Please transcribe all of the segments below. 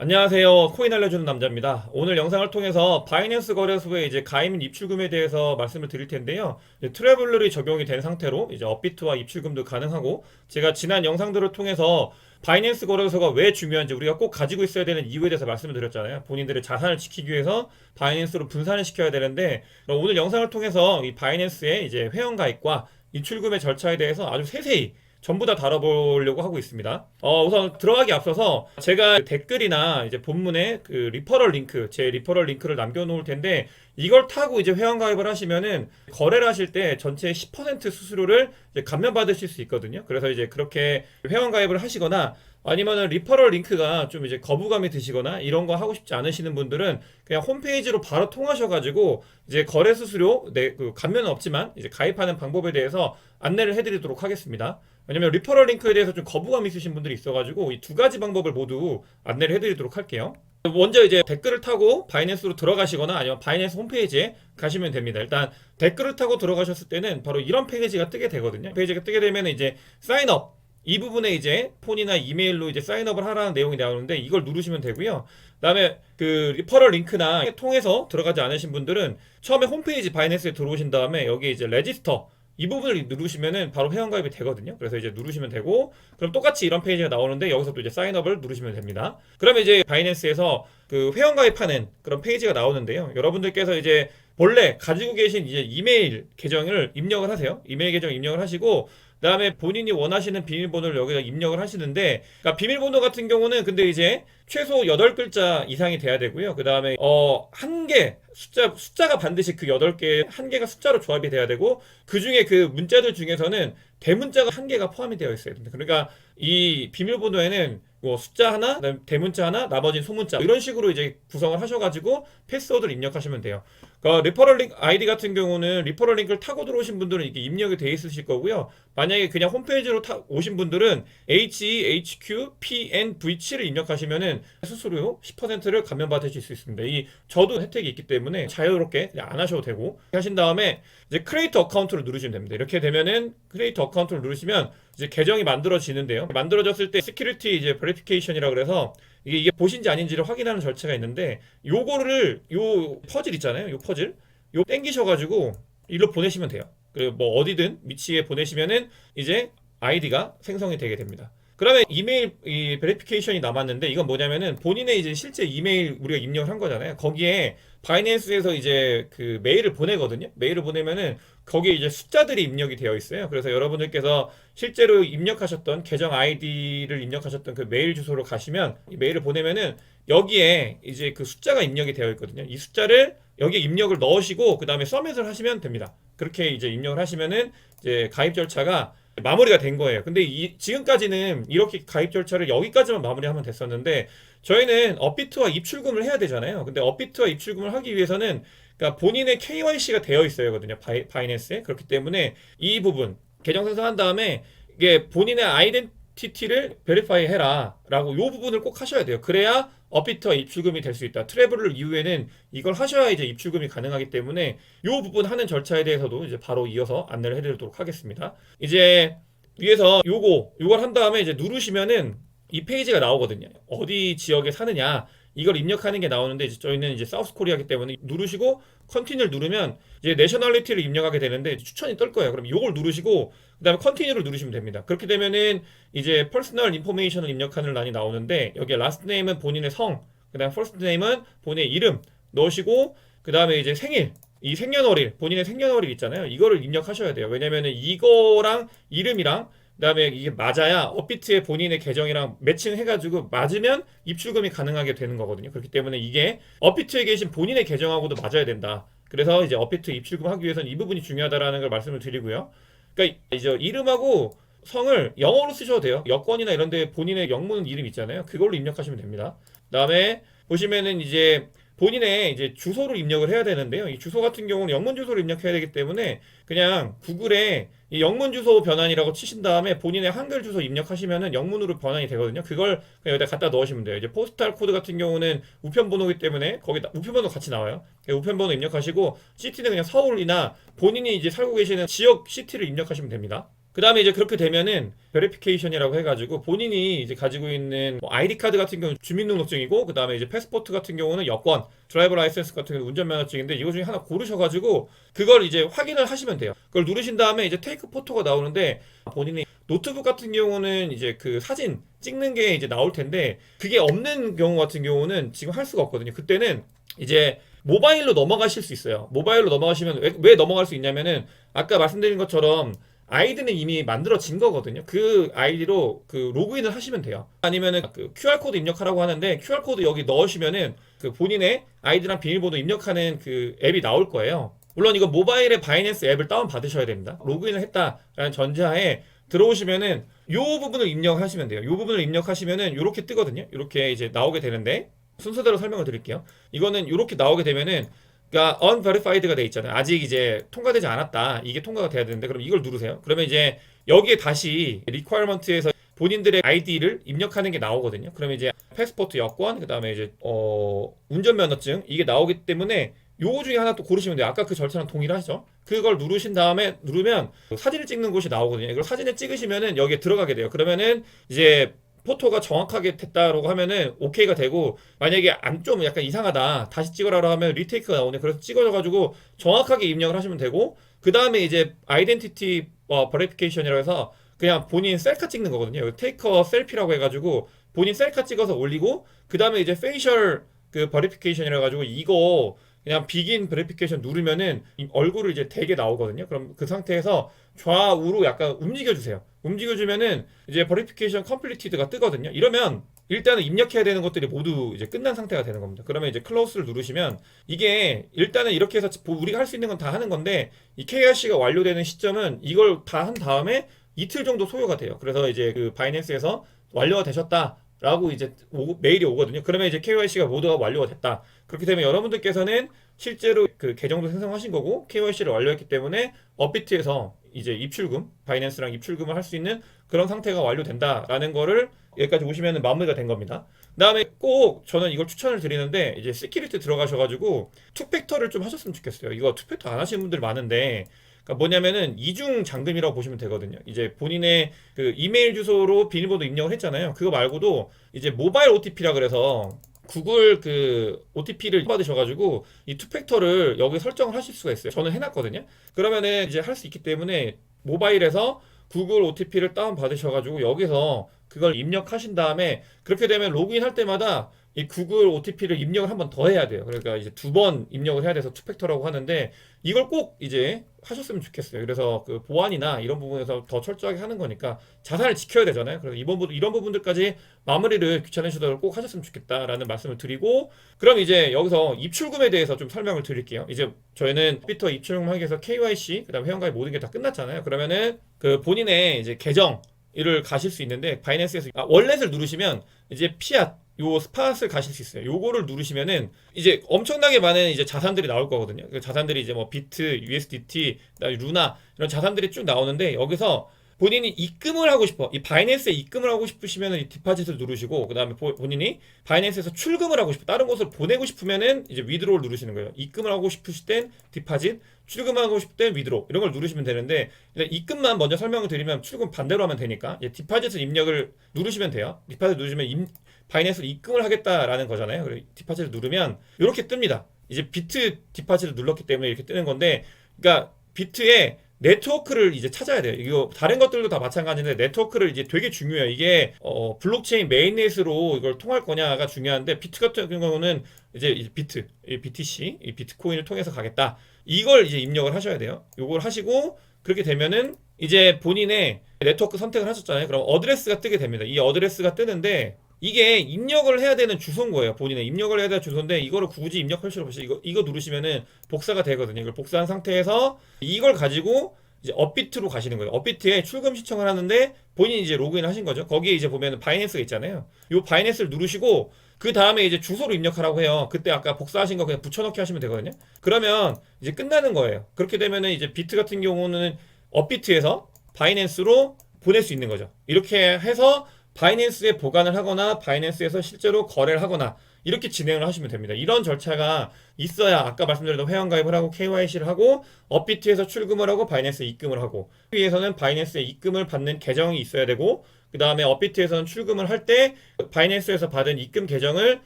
안녕하세요. 코인 알려주는 남자입니다. 오늘 영상을 통해서 바이낸스 거래소의 이제 가입 입출금에 대해서 말씀을 드릴 텐데요. 이제 트래블러리 적용이 된 상태로 이제 업비트와 입출금도 가능하고 제가 지난 영상들을 통해서 바이낸스 거래소가 왜 중요한지 우리가 꼭 가지고 있어야 되는 이유에 대해서 말씀을 드렸잖아요. 본인들의 자산을 지키기 위해서 바이낸스로 분산을 시켜야 되는데 오늘 영상을 통해서 이 바이낸스의 이제 회원 가입과 입출금의 절차에 대해서 아주 세세히 전부 다 다뤄보려고 하고 있습니다. 어, 우선 들어가기 앞서서 제가 댓글이나 이제 본문에 그 리퍼럴 링크, 제 리퍼럴 링크를 남겨놓을 텐데 이걸 타고 이제 회원 가입을 하시면은 거래를 하실 때 전체 10% 수수료를 이제 감면 받으실 수 있거든요. 그래서 이제 그렇게 회원 가입을 하시거나 아니면은 리퍼럴 링크가 좀 이제 거부감이 드시거나 이런 거 하고 싶지 않으시는 분들은 그냥 홈페이지로 바로 통하셔가지고 이제 거래 수수료 네 그 감면은 없지만 이제 가입하는 방법에 대해서 안내를 해드리도록 하겠습니다. 왜냐면 리퍼럴 링크에 대해서 좀 거부감 있으신 분들이 있어가지고 이 두 가지 방법을 모두 안내를 해드리도록 할게요. 먼저 이제 댓글을 타고 바이낸스로 들어가시거나 아니면 바이낸스 홈페이지에 가시면 됩니다. 일단 댓글을 타고 들어가셨을 때는 바로 이런 페이지가 뜨게 되거든요. 페이지가 뜨게 되면 이제 사인업 이 부분에 이제 폰이나 이메일로 이제 사인업을 하라는 내용이 나오는데 이걸 누르시면 되고요. 그다음에 그 리퍼럴 링크나 통해서 들어가지 않으신 분들은 처음에 홈페이지 바이낸스에 들어오신 다음에 여기 이제 레지스터 이 부분을 누르시면은 바로 회원 가입이 되거든요. 그래서 이제 누르시면 되고 그럼 똑같이 이런 페이지가 나오는데 여기서 또 이제 사인업을 누르시면 됩니다. 그러면 이제 바이낸스에서 그 회원 가입하는 그런 페이지가 나오는데요. 여러분들께서 이제 본래 가지고 계신 이제 이메일 계정을 입력을 하세요. 이메일 계정 입력을 하시고 그다음에 본인이 원하시는 비밀번호를 여기다 입력을 하시는데 그러니까 비밀번호 같은 경우는 근데 이제 최소 8글자 이상이 돼야 되고요. 그다음에 어한 개 숫자 숫자가 반드시 그 8개 한 개가 숫자로 조합이 돼야 되고 그중에 그 문자들 중에서는 대문자가 한 개가 포함이 되어 있어야 됩니다. 그러니까 이 비밀번호에는 뭐 숫자 하나, 대문자 하나, 나머지는 소문자 이런 식으로 이제 구성을 하셔가지고 패스워드를 입력하시면 돼요. 그 리퍼럴 링크 아이디 같은 경우는 리퍼럴 링크를 타고 들어오신 분들은 이게 입력이 돼 있으실 거고요. 만약에 그냥 홈페이지로 타, 오신 분들은 HEHQPNV7을 입력하시면은 수수료 10%를 감면 받으실 수 있습니다. 이 저도 혜택이 있기 때문에 자유롭게 안 하셔도 되고 하신 다음에 이제 크리에이터 어카운트를 누르시면 됩니다. 이렇게 되면은 크리에이터 어카운트를 누르시면 이제 계정이 만들어지는데요. 만들어졌을 때 시큐리티 이제 베리피케이션이라 그래서 이게, 이게 보신지 아닌지를 확인하는 절차가 있는데 요거를 요 퍼즐 있잖아요. 요 퍼즐 요 땡기셔가지고 일로 보내시면 돼요. 그리고 뭐 어디든 위치에 보내시면은 이제 아이디가 생성이 되게 됩니다. 그러면 이메일 이 베리피케이션이 남았는데 이건 뭐냐면은 본인의 이제 실제 이메일 우리가 입력을 한 거잖아요. 거기에 바이낸스에서 이제 그 메일을 보내거든요. 메일을 보내면은 거기에 이제 숫자들이 입력이 되어 있어요. 그래서 여러분들께서 실제로 입력하셨던 계정 아이디를 입력하셨던 그 메일 주소로 가시면 이 메일을 보내면은 여기에 이제 그 숫자가 입력이 되어 있거든요. 이 숫자를 여기에 입력을 넣으시고 그 다음에 서밋을 하시면 됩니다. 그렇게 이제 입력을 하시면은 이제 가입 절차가 마무리가 된 거예요. 근데 이, 지금까지는 이렇게 가입 절차를 여기까지만 마무리하면 됐었는데 저희는 업비트와 입출금을 해야 되잖아요. 근데 업비트와 입출금을 하기 위해서는 그러니까 본인의 KYC가 되어 있어야 하거든요. 바이, 바이낸스에. 그렇기 때문에 이 부분 계정 생성한 다음에 이게 본인의 아이덴 티티를 베리파이 해라 라고 이 부분을 꼭 하셔야 돼요. 그래야 업비트와 입출금이 될 수 있다. 트래블을 이후에는 이걸 하셔야 이제 입출금이 가능하기 때문에 이 부분 하는 절차에 대해서도 이제 바로 이어서 안내를 해드리도록 하겠습니다. 이제 위에서 요거 요걸 한 다음에 이제 누르시면은 이 페이지가 나오거든요. 어디 지역에 사느냐 이걸 입력하는 게 나오는데 이제 저희는 이제 사우스 코리아기 때문에 누르시고 컨티뉴를 누르면 이제 내셔널리티를 입력하게 되는데 추천이 뜰 거예요. 그럼 요걸 누르시고 그다음에 컨티뉴를 누르시면 됩니다. 그렇게 되면은 이제 퍼스널 인포메이션을 입력하는 란이 나오는데 여기에 라스트 네임은 본인의 성, 그다음에 퍼스트 네임은 본인의 이름 넣으시고 그다음에 이제 생일 이 생년월일 본인의 생년월일 있잖아요. 이거를 입력하셔야 돼요. 왜냐면은 이거랑 이름이랑 그다음에 이게 맞아야 업비트의 본인의 계정이랑 매칭해가지고 맞으면 입출금이 가능하게 되는 거거든요. 그렇기 때문에 이게 업비트에 계신 본인의 계정하고도 맞아야 된다. 그래서 이제 업비트 입출금하기 위해서는 이 부분이 중요하다라는 걸 말씀을 드리고요. 그러니까 이제 이름하고 성을 영어로 쓰셔도 돼요. 여권이나 이런 데 본인의 영문 이름 있잖아요. 그걸로 입력하시면 됩니다. 그다음에 보시면은 이제 본인의 이제 주소를 입력을 해야 되는데요. 이 주소 같은 경우는 영문 주소를 입력해야 되기 때문에 그냥 구글에 이 영문 주소 변환이라고 치신 다음에 본인의 한글 주소 입력하시면은 영문으로 변환이 되거든요. 그걸 여기다 갖다 넣으시면 돼요. 이제 포스탈 코드 같은 경우는 우편 번호이기 때문에 거기다 우편 번호 같이 나와요. 우편 번호 입력하시고 시티는 그냥 서울이나 본인이 이제 살고 계시는 지역 시티를 입력하시면 됩니다. 그 다음에 이제 그렇게 되면은 베리피케이션이라고 해가지고 본인이 이제 가지고 있는 뭐 아이디 카드 같은 경우는 주민등록증이고 그 다음에 이제 패스포트 같은 경우는 여권, 드라이버 라이센스 같은 경우는 운전면허증인데 이거 중에 하나 고르셔가지고 그걸 이제 확인을 하시면 돼요. 그걸 누르신 다음에 이제 테이크 포토가 나오는데 본인이 노트북 같은 경우는 이제 그 사진 찍는 게 이제 나올 텐데 그게 없는 경우 같은 경우는 지금 할 수가 없거든요. 그때는 이제 모바일로 넘어가실 수 있어요. 모바일로 넘어가시면 왜, 왜 넘어갈 수 있냐면은 아까 말씀드린 것처럼 아이디는 이미 만들어진 거거든요. 그 아이디로 그 로그인을 하시면 돼요. 아니면은 그 QR 코드 입력하라고 하는데 QR 코드 여기 넣으시면은 그 본인의 아이디랑 비밀번호 입력하는 그 앱이 나올 거예요. 물론 이거 모바일에 바이낸스 앱을 다운 받으셔야 됩니다. 로그인을 했다라는 전제하에 들어오시면은 요 부분을 입력하시면 돼요. 요 부분을 입력하시면은 요렇게 뜨거든요. 요렇게 이제 나오게 되는데 순서대로 설명을 드릴게요. 이거는 요렇게 나오게 되면은 그러니까 unverified가 돼 있잖아요. 아직 이제 통과되지 않았다. 이게 통과가 돼야 되는데 그럼 이걸 누르세요. 그러면 이제 여기에 다시 requirement에서 본인들의 아이디를 입력하는 게 나오거든요. 그러면 이제 패스포트 여권, 그다음에 이제 어 운전면허증 이게 나오기 때문에 요거 중에 하나 또 고르시면 돼요. 아까 그 절차랑 동일하죠? 그걸 누르신 다음에 누르면 사진을 찍는 곳이 나오거든요. 이걸 사진을 찍으시면은 여기에 들어가게 돼요. 그러면은 이제 포토가 정확하게 됐다라고 하면은 오케이가 되고 만약에 안 좀 약간 이상하다 다시 찍어라고 하면 리테이크가 나오네. 그래서 찍어가지고 정확하게 입력을 하시면 되고 그 다음에 이제 아이덴티티 어, 버리피케이션이라고 해서 그냥 본인 셀카 찍는 거거든요. 테이커 셀피라고 해가지고 본인 셀카 찍어서 올리고 그 다음에 이제 페이셜 그 버리피케이션이라 가지고 이거 그냥 비긴 버리피케이션 누르면은 이 얼굴을 이제 되게 나오거든요. 그럼 그 상태에서 좌우로 약간 움직여 주세요 움직여주면은 이제 버리피케이션 컴플리티드가 뜨거든요. 이러면 일단은 입력해야 되는 것들이 모두 이제 끝난 상태가 되는 겁니다. 그러면 이제 클로스를 누르시면 이게 일단은 이렇게 해서 우리가 할 수 있는 건 다 하는 건데 이 KRC가 완료되는 시점은 이걸 다 한 다음에 이틀 정도 소요가 돼요. 그래서 이제 그 바이낸스에서 완료가 되셨다 라고 이제 오- 메일이 오거든요. 그러면 이제 KYC가 모두가 완료가 됐다. 그렇게 되면 여러분들께서는 실제로 그 계정도 생성하신 거고 KYC를 완료했기 때문에 업비트에서 이제 입출금, 바이낸스랑 입출금을 할 수 있는 그런 상태가 완료된다라는 거를 여기까지 오시면 마무리가 된 겁니다. 그다음에 꼭 저는 이걸 추천을 드리는데 이제 시큐리티 들어가셔가지고 투팩터를 좀 하셨으면 좋겠어요. 이거 투팩터 안 하시는 분들 많은데 그러니까 뭐냐면은 이중 잠금이라고 보시면 되거든요. 이제 본인의 그 이메일 주소로 비밀번호 입력을 했잖아요. 그거 말고도 이제 모바일 OTP라 그래서 구글 그 OTP를 받으셔가지고 이 투팩터를 여기 설정을 하실 수가 있어요. 저는 해놨거든요. 그러면은 이제 할 수 있기 때문에 모바일에서 구글 OTP를 다운 받으셔가지고 여기서 그걸 입력하신 다음에 그렇게 되면 로그인 할 때마다 이 구글 OTP를 입력을 한 번 더 해야 돼요. 그러니까 이제 두 번 입력을 해야 돼서 투팩터라고 하는데 이걸 꼭 이제 하셨으면 좋겠어요. 그래서 그 보안이나 이런 부분에서 더 철저하게 하는 거니까 자산을 지켜야 되잖아요. 그래서 이번 부분 이런 부분들까지 마무리를 귀찮으시더라도 꼭 하셨으면 좋겠다라는 말씀을 드리고 그럼 이제 여기서 입출금에 대해서 좀 설명을 드릴게요. 이제 저희는 피터 입출금 하기 위해서 KYC 그다음 회원가입 모든 게 다 끝났잖아요. 그러면은 그 본인의 이제 계정 이를 가실 수 있는데 바이낸스에서 아, 월렛을 누르시면 이제 피앗 요 스팟을 가실 수 있어요. 요거를 누르시면은 이제 엄청나게 많은 이제 자산들이 나올 거거든요. 그 자산들이 이제 뭐 비트, USDT, 루나 이런 자산들이 쭉 나오는데 여기서 본인이 입금을 하고 싶어. 이 바이낸스에 입금을 하고 싶으시면은 이 디파짓을 누르시고 그다음에 보- 본인이 바이낸스에서 출금을 하고 싶어. 다른 곳을 보내고 싶으면은 이제 위드로를 누르시는 거예요. 입금을 하고 싶으실 땐 디파짓, 출금하고 싶을 땐 위드로 이런 걸 누르시면 되는데 입금만 먼저 설명을 드리면 출금 반대로 하면 되니까 이제 디파짓을 입력을 누르시면 돼요. 디파짓 누르시면 임, 바이낸스로 입금을 하겠다라는 거잖아요. 그리고 디파짓을 누르면 이렇게 뜹니다. 이제 비트 디파짓을 눌렀기 때문에 이렇게 뜨는 건데, 그러니까 비트에 네트워크를 이제 찾아야 돼요. 이거 다른 것들도 다 마찬가지인데 네트워크를 이제 되게 중요해요. 이게 어, 블록체인 메인넷으로 이걸 통할 거냐가 중요한데 비트 같은 경우는 이제 이 비트, 이 BTC, 이 비트코인을 통해서 가겠다. 이걸 이제 입력을 하셔야 돼요. 이걸 하시고 그렇게 되면은 이제 본인의 네트워크 선택을 하셨잖아요. 그럼 어드레스가 뜨게 됩니다. 이 어드레스가 뜨는데 이게 입력을 해야 되는 주소인 거예요. 본인의 입력을 해야 되는 주소인데 이거를 굳이 입력할 필요 없이 이거 이거 누르시면은 복사가 되거든요. 이걸 복사한 상태에서 이걸 가지고 이제 업비트로 가시는 거예요. 업비트에 출금 신청을 하는데 본인이 이제 로그인 하신 거죠. 거기에 이제 보면은 바이낸스가 있잖아요. 요 바이낸스를 누르시고 그 다음에 이제 주소로 입력하라고 해요. 그때 아까 복사하신 거 그냥 붙여넣기 하시면 되거든요. 그러면 이제 끝나는 거예요. 그렇게 되면은 이제 비트 같은 경우는 업비트에서 바이낸스로 보낼 수 있는 거죠. 이렇게 해서 바이낸스에 보관을 하거나 바이낸스에서 실제로 거래를 하거나 이렇게 진행을 하시면 됩니다. 이런 절차가 있어야 아까 말씀드렸던 회원가입을 하고 KYC를 하고 업비트에서 출금을 하고 바이낸스에 입금을 하고 그 위해서는 바이낸스에 입금을 받는 계정이 있어야 되고 그 다음에 업비트에서는 출금을 할 때 바이낸스에서 받은 입금 계정을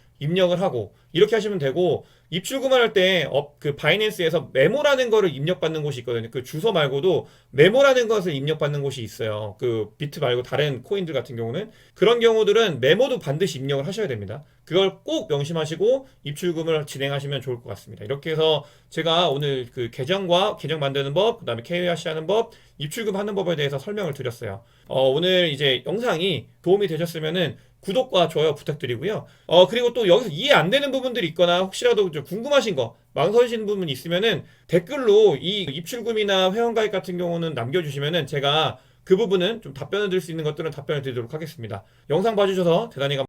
입력을 하고 이렇게 하시면 되고 입출금을 할 때 그 바이낸스에서 메모라는 거를 입력받는 곳이 있거든요. 그 주소 말고도 메모라는 것을 입력받는 곳이 있어요. 그 비트 말고 다른 코인들 같은 경우는 그런 경우들은 메모도 반드시 입력을 하셔야 됩니다. 그걸 꼭 명심하시고 입출금을 진행하시면 좋을 것 같습니다. 이렇게 해서 제가 오늘 그 계정과 계정 만드는 법, 그다음에 KYC 하는 법, 입출금 하는 법에 대해서 설명을 드렸어요. 어, 오늘 이제 영상이 도움이 되셨으면은 구독과 좋아요 부탁드리고요. 어, 그리고 또 여기서 이해 안 되는 부분들이 있거나 혹시라도 좀 궁금하신 거, 망설이시는 부분이 있으면은 댓글로 이 입출금이나 회원가입 같은 경우는 남겨주시면은 제가 그 부분은 좀 답변을 드릴 수 있는 것들은 답변을 드리도록 하겠습니다. 영상 봐주셔서 대단히 감